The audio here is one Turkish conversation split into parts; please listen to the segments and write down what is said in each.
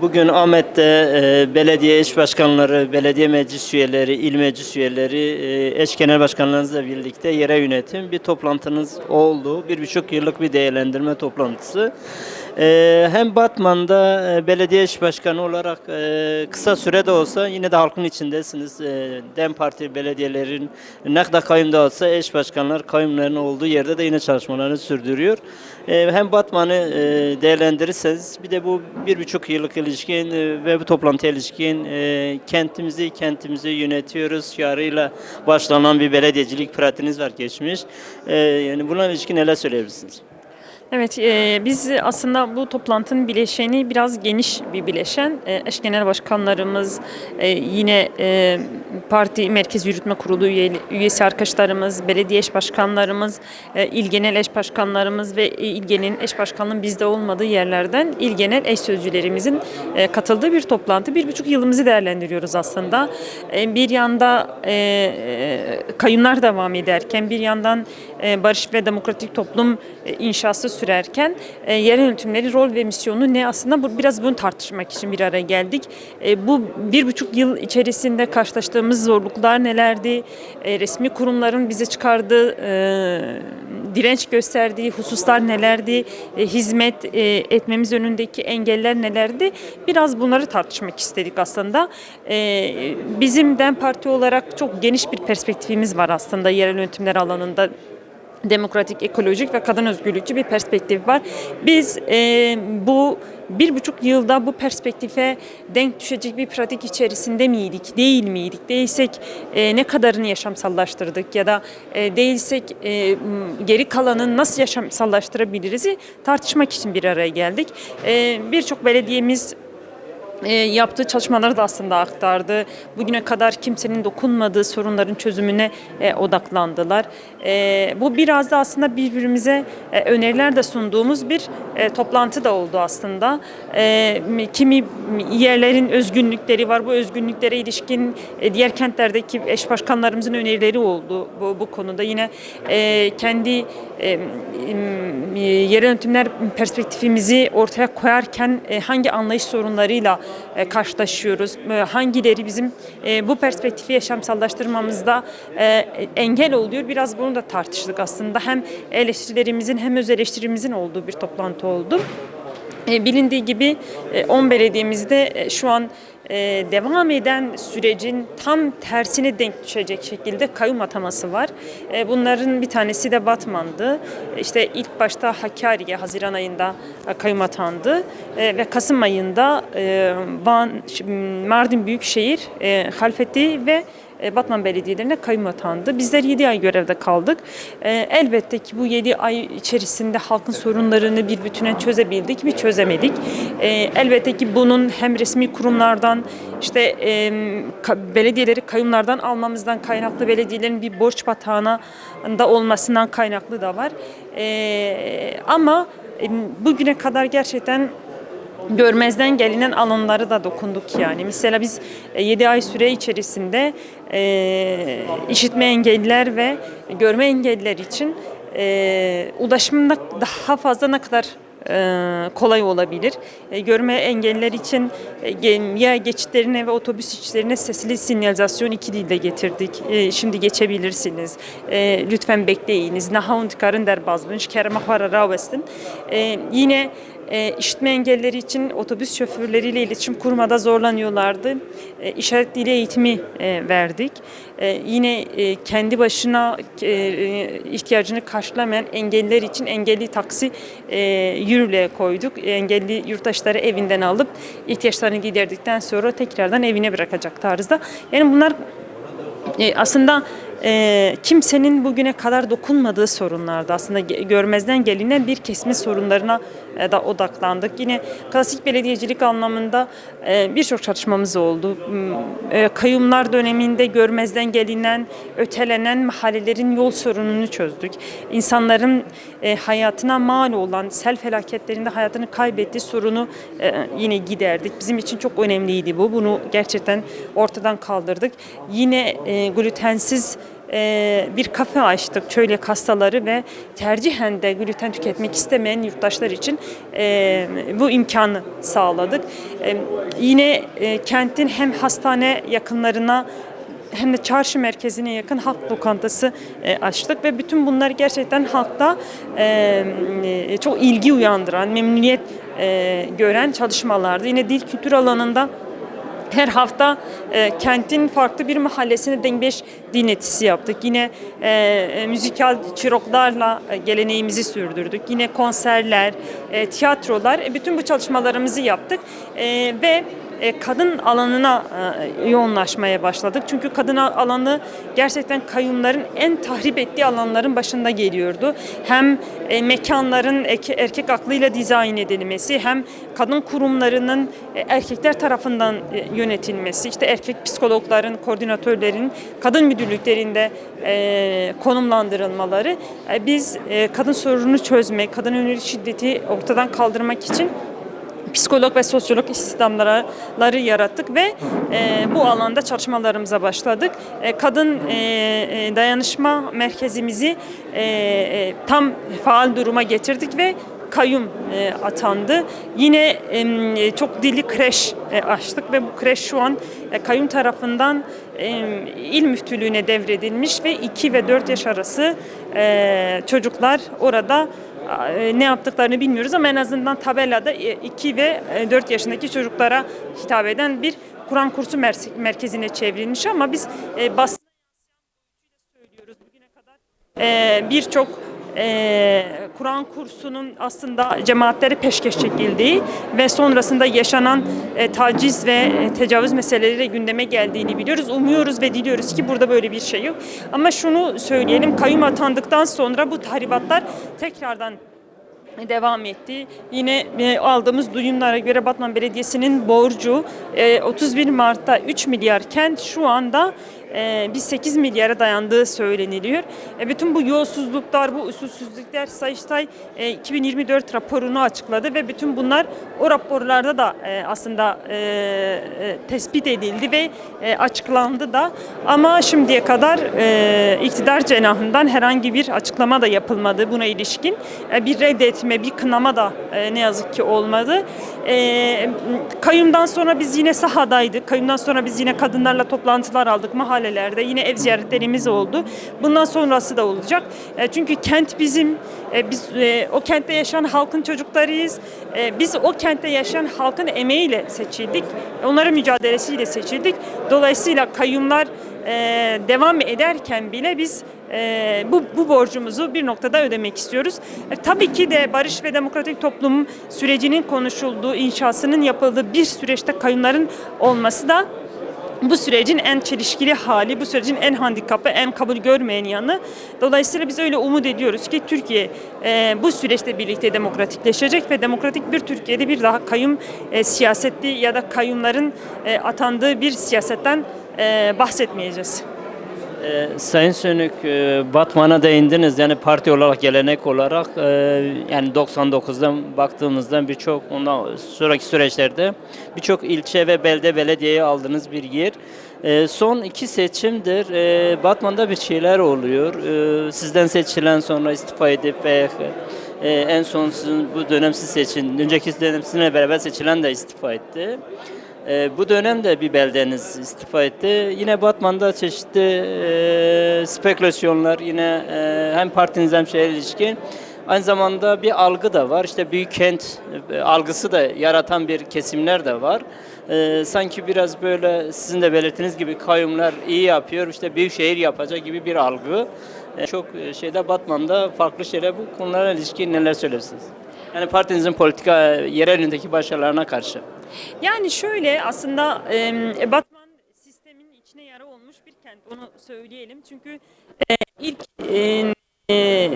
Bugün Ahmet'te e, belediye eş başkanları, belediye meclis üyeleri, il meclis üyeleri, e, eş genel başkanlarınızla birlikte yere yönetim bir toplantınız oldu. Bir buçuk yıllık bir değerlendirme toplantısı. E, hem Batman'da e, belediye eş başkanı olarak e, kısa sürede olsa yine de halkın içindesiniz. E, DEM Parti belediyelerin ne kadar kayyumda olsa eş başkanlar kayyumların olduğu yerde de yine çalışmalarını sürdürüyor. E, hem Batman'ı değerlendirirseniz bir de bu bir buçuk yıllık ilişkin ve bu toplantıya ilişkin kentimizi kentimizi yönetiyoruz şiarıyla başlanan bir belediyecilik pratiğiniz var geçmiş. Yani buna ilişkin neler söyleyebilirsiniz? Evet, e, biz aslında bu toplantının bileşeni biraz geniş bir bileşen. E, eş genel başkanlarımız, e, yine e, parti merkez yürütme kurulu üye, üyesi arkadaşlarımız, belediye eş başkanlarımız, e, il genel eş başkanlarımız ve il genel eş başkanlığın bizde olmadığı yerlerden il genel eş sözcülerimizin e, katıldığı bir toplantı. Bir buçuk yılımızı değerlendiriyoruz aslında. E, bir yanda e, e, kayınlar devam ederken bir yandan e, barış ve demokratik toplum e, inşası sürerken e, yerel yönetimleri rol ve misyonu ne aslında bu, biraz bunu tartışmak için bir araya geldik. E, bu bir buçuk yıl içerisinde karşılaştığımız zorluklar nelerdi? E, resmi kurumların bize çıkardığı e, direnç gösterdiği hususlar nelerdi? E, hizmet e, etmemiz önündeki engeller nelerdi? Biraz bunları tartışmak istedik aslında. E, bizim DEM Parti olarak çok geniş bir perspektifimiz var aslında yerel yönetimler alanında demokratik, ekolojik ve kadın özgürlükçü bir perspektif var. Biz e, bu bir buçuk yılda bu perspektife denk düşecek bir pratik içerisinde miydik, değil miydik? Değilsek e, ne kadarını yaşamsallaştırdık ya da e, değilsek e, geri kalanını nasıl yaşamsallaştırabiliriz tartışmak için bir araya geldik. E, Birçok belediyemiz e, yaptığı çalışmaları da aslında aktardı. Bugüne kadar kimsenin dokunmadığı sorunların çözümüne e, odaklandılar. E, bu biraz da aslında birbirimize e, öneriler de sunduğumuz bir e, toplantı da oldu aslında. E, kimi yerlerin özgünlükleri var. Bu özgünlüklere ilişkin e, diğer kentlerdeki eş başkanlarımızın önerileri oldu bu, bu konuda. Yine e, kendi e, e, yerel yönetimler perspektifimizi ortaya koyarken e, hangi anlayış sorunlarıyla karşılaşıyoruz, e, hangileri bizim e, bu perspektifi yaşamsallaştırmamızda e, engel oluyor. Biraz bunu da tartıştık aslında. Hem eleştirilerimizin hem öz eleştirimizin olduğu bir toplantı oldu. E, Bilindiği gibi e, 10 belediyemizde e, şu an e, devam eden sürecin tam tersine denk düşecek şekilde kayyum ataması var. E, Bunların bir tanesi de Batman'dı. İşte ilk başta Hakkari'ye Haziran ayında e, kayyum atandı E, ve Kasım ayında e, Van, Mardin Büyükşehir, e, Halfeti ve e, Batman belediyelerine kayyum atandı. Bizler 7 ay görevde kaldık. E, elbette ki bu 7 ay içerisinde halkın sorunlarını bir bütüne çözebildik mi çözemedik. E, elbette ki bunun hem resmi kurumlardan işte belediyeleri kayyumlardan almamızdan kaynaklı belediyelerin bir borç batağına da olmasından kaynaklı da var. Ama bugüne kadar gerçekten görmezden gelinen alanları da dokunduk yani. Mesela biz 7 ay süre içerisinde e, işitme engelliler ve görme engelliler için e, ulaşımda daha fazla ne kadar e, kolay olabilir. E, görme engelliler için e, ya geçitlerine ve otobüs içlerine sesli sinyalizasyon iki dilde getirdik. E, şimdi geçebilirsiniz. E, lütfen bekleyiniz. Nahaunt karın der bazbınç kermahvara ravestin. E, yine e, işitme engelleri için otobüs şoförleriyle iletişim kurmada zorlanıyorlardı. E, işaret dili eğitimi e, verdik. E, yine e, kendi başına e, e, ihtiyacını karşılamayan engelliler için engelli taksi e, yürürlüğe koyduk. Engelli yurttaşları evinden alıp ihtiyaçlarını giderdikten sonra tekrardan evine bırakacak tarzda. Yani bunlar e, aslında e, kimsenin bugüne kadar dokunmadığı sorunlardı. Aslında görmezden gelinen bir kesimin sorunlarına da odaklandık. Yine klasik belediyecilik anlamında e, birçok çalışmamız oldu. M, e, kayyumlar döneminde görmezden gelinen, ötelenen mahallelerin yol sorununu çözdük. İnsanların e, hayatına mal olan, sel felaketlerinde hayatını kaybettiği sorunu e, yine giderdik. Bizim için çok önemliydi bu. Bunu gerçekten ortadan kaldırdık. Yine e, glutensiz e, bir kafe açtık çölyak hastaları ve tercihen de gluten tüketmek istemeyen yurttaşlar için e, bu imkanı sağladık. E, yine e, kentin hem hastane yakınlarına hem de çarşı merkezine yakın halk lokantası açtık ve bütün bunlar gerçekten halkta çok ilgi uyandıran, memnuniyet gören çalışmalardı. Yine dil kültür alanında her hafta e, kentin farklı bir mahallesine dengbeş dinletisi yaptık. Yine e, e, müzikal çiroklarla e, geleneğimizi sürdürdük. Yine konserler, e, tiyatrolar, e, bütün bu çalışmalarımızı yaptık. E, ve e, kadın alanına e, yoğunlaşmaya başladık. Çünkü kadın al- alanı gerçekten kayyumların en tahrip ettiği alanların başında geliyordu. Hem e, mekanların erkek aklıyla dizayn edilmesi, hem kadın kurumlarının erkekler tarafından yönetilmesi, işte erkek psikologların, koordinatörlerin kadın müdürlüklerinde konumlandırılmaları. Biz kadın sorununu çözmek, kadın yönelik şiddeti ortadan kaldırmak için psikolog ve sosyolog istihdamları yarattık ve e, bu alanda çalışmalarımıza başladık. E, kadın e, e, dayanışma merkezimizi e, e, tam faal duruma getirdik ve kayyum e, atandı. Yine e, çok dilli kreş e, açtık ve bu kreş şu an e, kayyum tarafından e, il müftülüğüne devredilmiş ve 2 ve 4 yaş arası e, çocuklar orada ne yaptıklarını bilmiyoruz ama en azından tabelada 2 ve 4 yaşındaki çocuklara hitap eden bir Kur'an kursu mer- merkezine çevrilmiş ama biz e, basın söylüyoruz. Bugüne kadar e, birçok e, Kur'an kursunun aslında cemaatlere peşkeş çekildiği ve sonrasında yaşanan e, taciz ve e, tecavüz meseleleri gündeme geldiğini biliyoruz. Umuyoruz ve diliyoruz ki burada böyle bir şey yok. Ama şunu söyleyelim, kayyum atandıktan sonra bu tahribatlar tekrardan devam etti. Yine e, aldığımız duyumlara göre Batman Belediyesi'nin borcu e, 31 Mart'ta 3 milyarken şu anda e, bir 8 milyara dayandığı söyleniliyor. E, bütün bu yolsuzluklar, bu usulsüzlükler Sayıştay e, 2024 raporunu açıkladı ve bütün bunlar o raporlarda da e, aslında e, e, tespit edildi ve e, açıklandı da. Ama şimdiye kadar e, iktidar cenahından herhangi bir açıklama da yapılmadı buna ilişkin. E, bir reddetme, bir kınama da e, ne yazık ki olmadı. E, kayyumdan sonra biz yine sahadaydık. Kayyumdan sonra biz yine kadınlarla toplantılar aldık mahallelerde. Yine ev ziyaretlerimiz oldu. Bundan sonrası da olacak. E, çünkü kent bizim. E, biz e, o kentte yaşayan halkın çocuklarıyız. Biz o kentte yaşayan halkın emeğiyle seçildik. Onların mücadelesiyle seçildik. Dolayısıyla kayyumlar devam ederken bile biz bu, bu borcumuzu bir noktada ödemek istiyoruz. Tabii ki de barış ve demokratik toplum sürecinin konuşulduğu, inşasının yapıldığı bir süreçte kayyumların olması da bu sürecin en çelişkili hali, bu sürecin en handikapı, en kabul görmeyen yanı. Dolayısıyla biz öyle umut ediyoruz ki Türkiye e, bu süreçte birlikte demokratikleşecek ve demokratik bir Türkiye'de bir daha kayyum e, siyaseti ya da kayyumların e, atandığı bir siyasetten e, bahsetmeyeceğiz. Ee, Sayın Sönük, e, Batman'a değindiniz. Yani parti olarak, gelenek olarak e, yani 99'dan baktığımızda birçok ondan sonraki süreçlerde birçok ilçe ve belde belediyeye aldığınız bir yer. E, son iki seçimdir e, Batman'da bir şeyler oluyor. E, sizden seçilen sonra istifa edip ve e, en son sizin bu dönem siz seçin, önceki dönem sizinle beraber seçilen de istifa etti. Ee, bu dönemde bir beldeniz istifa etti. Yine Batman'da çeşitli e, spekülasyonlar yine e, hem partiniz hem şehre ilişkin. Aynı zamanda bir algı da var. İşte büyük kent e, algısı da yaratan bir kesimler de var. E, sanki biraz böyle sizin de belirttiğiniz gibi kayyumlar iyi yapıyor. İşte büyük şehir yapacak gibi bir algı. E, çok e, şeyde Batman'da farklı şeyler bu konulara ilişkin neler söylersiniz? Yani partinizin politika e, yerel yönündeki başarılarına karşı. Yani şöyle aslında e, Batman sistemin içine yara olmuş bir kent. Onu söyleyelim. Çünkü e, ilk e, e,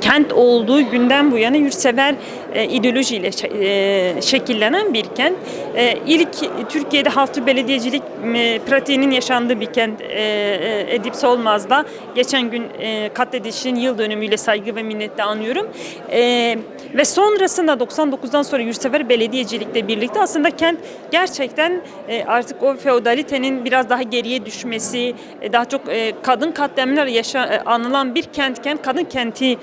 kent olduğu günden bu yana yurtsever e, ideolojiyle e, şekillenen bir kent. E, ilk Türkiye'de halkçı belediyecilik e, pratiğinin yaşandığı bir kent e, e, Edip Solmaz'da. Geçen gün e, katledilişinin yıl dönümüyle saygı ve minnetle anıyorum. E, ve sonrasında 99'dan sonra yurtsever belediyecilikle birlikte aslında kent gerçekten e, artık o feodalitenin biraz daha geriye düşmesi, daha çok kadın katliamlar yaşa, anılan bir kentken kadın kenti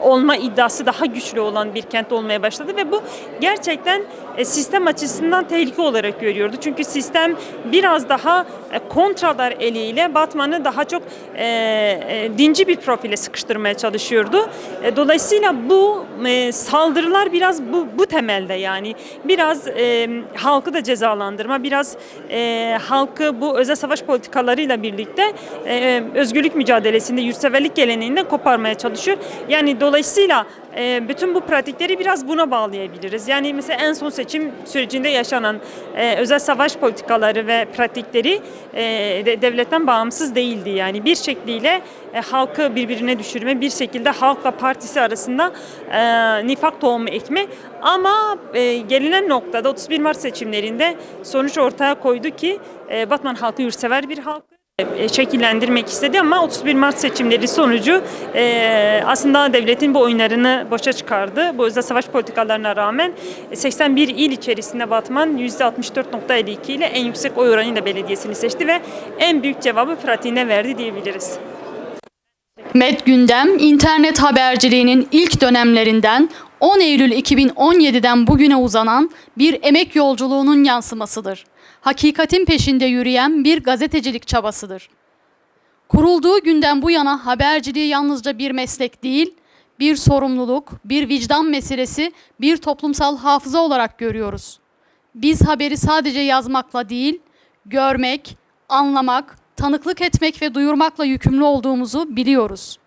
olma iddiası daha güçlü olan bir kent olmaya başladı ve bu gerçekten e, sistem açısından tehlike olarak görüyordu. Çünkü sistem biraz daha e, kontralar eliyle Batman'ı daha çok e, dinci bir profile sıkıştırmaya çalışıyordu. Dolayısıyla bu saldırılar biraz bu, bu temelde yani biraz halkı da cezalandırma, biraz halkı bu özel savaş politikalarıyla birlikte özgürlük mücadelesinde yurtseverlik geleneğinden koparmaya çalışıyor. Yani dolayısıyla e, bütün bu pratikleri biraz buna bağlayabiliriz. Yani mesela en son seçim sürecinde yaşanan e, özel savaş politikaları ve pratikleri e, de- devletten bağımsız değildi. Yani bir şekliyle e, halkı birbirine düşürme, bir şekilde halkla partisi arasında nifak tohumu ekme. Ama gelinen noktada 31 Mart seçimlerinde sonuç ortaya koydu ki Batman halkı yurtsever bir halk şekillendirmek istedi ama 31 Mart seçimleri sonucu e, aslında devletin bu oyunlarını boşa çıkardı. Bu özel savaş politikalarına rağmen e, 81 il içerisinde Batman %64.52 ile en yüksek oy oranıyla belediyesini seçti ve en büyük cevabı pratiğine verdi diyebiliriz. Med Gündem, internet haberciliğinin ilk dönemlerinden 10 Eylül 2017'den bugüne uzanan bir emek yolculuğunun yansımasıdır. Hakikatin peşinde yürüyen bir gazetecilik çabasıdır. Kurulduğu günden bu yana haberciliği yalnızca bir meslek değil, bir sorumluluk, bir vicdan meselesi, bir toplumsal hafıza olarak görüyoruz. Biz haberi sadece yazmakla değil, görmek, anlamak, tanıklık etmek ve duyurmakla yükümlü olduğumuzu biliyoruz.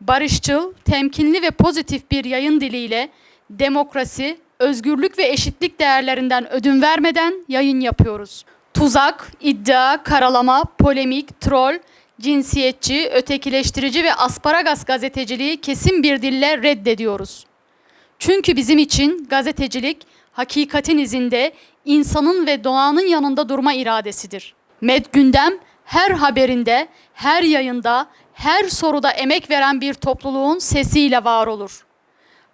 Barışçıl, temkinli ve pozitif bir yayın diliyle demokrasi, özgürlük ve eşitlik değerlerinden ödün vermeden yayın yapıyoruz. Tuzak, iddia, karalama, polemik, troll, cinsiyetçi, ötekileştirici ve asparagas gazeteciliği kesin bir dille reddediyoruz. Çünkü bizim için gazetecilik hakikatin izinde insanın ve doğanın yanında durma iradesidir. Med Gündem her haberinde, her yayında, her soruda emek veren bir topluluğun sesiyle var olur.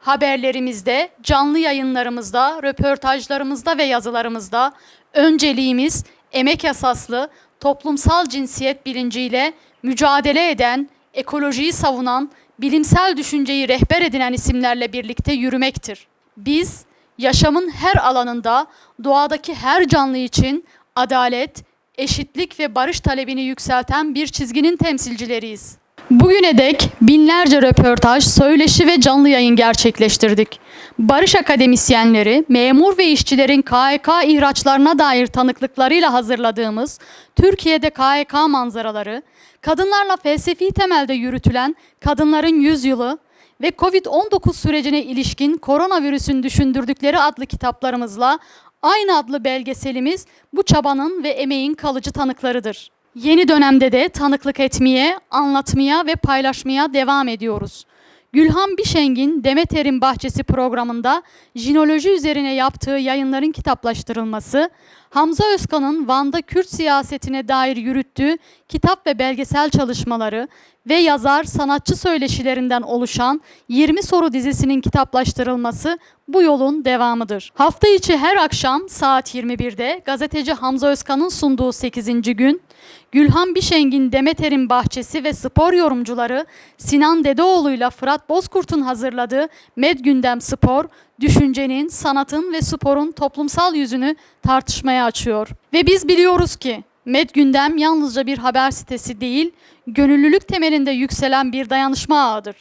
Haberlerimizde, canlı yayınlarımızda, röportajlarımızda ve yazılarımızda önceliğimiz emek esaslı, toplumsal cinsiyet bilinciyle mücadele eden, ekolojiyi savunan, bilimsel düşünceyi rehber edinen isimlerle birlikte yürümektir. Biz yaşamın her alanında doğadaki her canlı için adalet, eşitlik ve barış talebini yükselten bir çizginin temsilcileriyiz. Bugüne dek binlerce röportaj, söyleşi ve canlı yayın gerçekleştirdik. Barış akademisyenleri, memur ve işçilerin KHK ihraçlarına dair tanıklıklarıyla hazırladığımız Türkiye'de KHK manzaraları, kadınlarla felsefi temelde yürütülen Kadınların Yüzyılı ve Covid-19 sürecine ilişkin koronavirüsün düşündürdükleri adlı kitaplarımızla aynı adlı belgeselimiz bu çabanın ve emeğin kalıcı tanıklarıdır. Yeni dönemde de tanıklık etmeye, anlatmaya ve paylaşmaya devam ediyoruz. Gülhan Bişeng'in Demeter'in Bahçesi programında jinoloji üzerine yaptığı yayınların kitaplaştırılması, Hamza Özkan'ın Van'da Kürt siyasetine dair yürüttüğü kitap ve belgesel çalışmaları ve yazar sanatçı söyleşilerinden oluşan 20 soru dizisinin kitaplaştırılması bu yolun devamıdır. Hafta içi her akşam saat 21'de gazeteci Hamza Özkan'ın sunduğu 8. gün, Gülhan Bişeng'in Demeter'in Bahçesi ve spor yorumcuları Sinan Dedeoğlu'yla Fırat Bozkurt'un hazırladığı Med Gündem Spor, düşüncenin, sanatın ve sporun toplumsal yüzünü tartışmaya açıyor. Ve biz biliyoruz ki Med Gündem yalnızca bir haber sitesi değil, gönüllülük temelinde yükselen bir dayanışma ağıdır.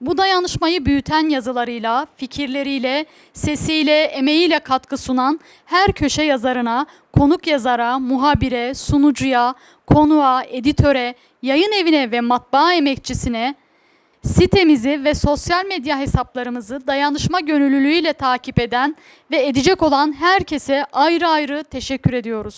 Bu dayanışmayı büyüten yazılarıyla, fikirleriyle, sesiyle, emeğiyle katkı sunan her köşe yazarına, konuk yazara, muhabire, sunucuya, konuğa, editöre, yayın evine ve matbaa emekçisine Sitemizi ve sosyal medya hesaplarımızı dayanışma gönüllülüğüyle takip eden ve edecek olan herkese ayrı ayrı teşekkür ediyoruz.